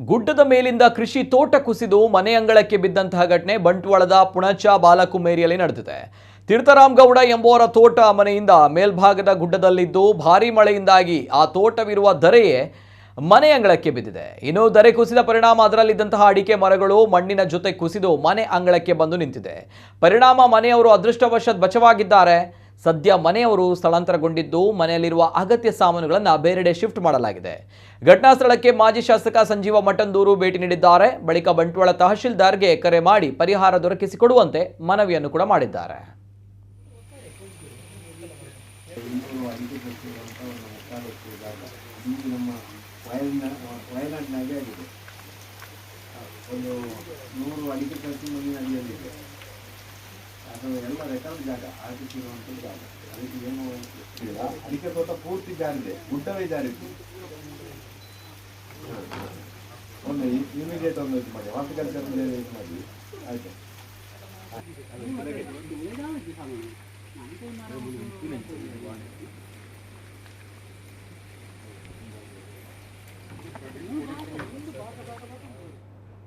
ಗುಡ್ಡದ ಮೇಲಿಂದ ಕೃಷಿ ತೋಟ ಕುಸಿದು ಮನೆ ಅಂಗಳಕ್ಕೆ ಬಿದ್ದಂತಹ ಘಟನೆ ಬಂಟ್ವಾಳದ ಪುಣಚ ಬಾಲಕುಮೇರಿಯಲ್ಲಿ ನಡೆದಿದೆ. ತೀರ್ಥರಾಮ್ ಗೌಡ ಎಂಬುವರ ತೋಟ ಮನೆಯಿಂದ ಮೇಲ್ಭಾಗದ ಗುಡ್ಡದಲ್ಲಿದ್ದು ಭಾರಿ ಮಳೆಯಿಂದಾಗಿ ಆ ತೋಟವಿರುವ ಧರೆಯೇ ಮನೆ ಅಂಗಳಕ್ಕೆ ಬಿದ್ದಿದೆ. ಇನ್ನು ದರೆ ಕುಸಿದ ಪರಿಣಾಮ ಅದರಲ್ಲಿದ್ದಂತಹ ಅಡಿಕೆ ಮರಗಳು ಮಣ್ಣಿನ ಜೊತೆ ಕುಸಿದು ಮನೆ ಅಂಗಳಕ್ಕೆ ಬಂದು ನಿಂತಿದೆ. ಪರಿಣಾಮ ಮನೆಯವರು ಅದೃಷ್ಟವಶಾತ್ ಬಚವಾಗಿದ್ದಾರೆ. ಸದ್ಯ ಮನೆಯವರು ಸ್ಥಳಾಂತರಗೊಂಡಿದ್ದು ಮನೆಯಲ್ಲಿರುವ ಅಗತ್ಯ ಸಾಮಾನುಗಳನ್ನು ಬೇರೆಡೆ ಶಿಫ್ಟ್ ಮಾಡಲಾಗಿದೆ. ಘಟನಾ ಸ್ಥಳಕ್ಕೆ ಮಾಜಿ ಶಾಸಕ ಸಂಜೀವ ಮಠಂದೂರು ಭೇಟಿ ನೀಡಿದ್ದಾರೆ. ಬಳಿಕ ಬಂಟ್ವಾಳ ತಹಶೀಲ್ದಾರ್ಗೆ ಕರೆ ಮಾಡಿ ಪರಿಹಾರ ದೊರಕಿಸಿಕೊಡುವಂತೆ ಮನವಿಯನ್ನು ಕೂಡ ಮಾಡಿದ್ದಾರೆ. ಕಟ್ಟಿ ಮಣ್ಣಿನ ಅಡಿಯಲ್ಲಿದೆ ಅದು ಎಲ್ಲ ರೆಕಾರ್ಡ್ ಜಾಗ ಆಗಿಟ್ಟಿರುವಂಥ ಜಾಗ ಅದಕ್ಕೆ ಏನು ಇಲ್ಲ ಅಡಿಕೆ ತೋಟ ಪೂರ್ತಿ ಜಾರಿದೆ ಗುಡ್ಡವೇ ಜಾರಿತ್ತು ಒಂದು ಇಮಿಡಿಯೇಟ್ ಒಂದು ಇದು ಮಾಡಿ ಹಾರ್ಟಿಕಲ್ಚರ್ ಇದು ಮಾಡಿ ಆಯ್ತು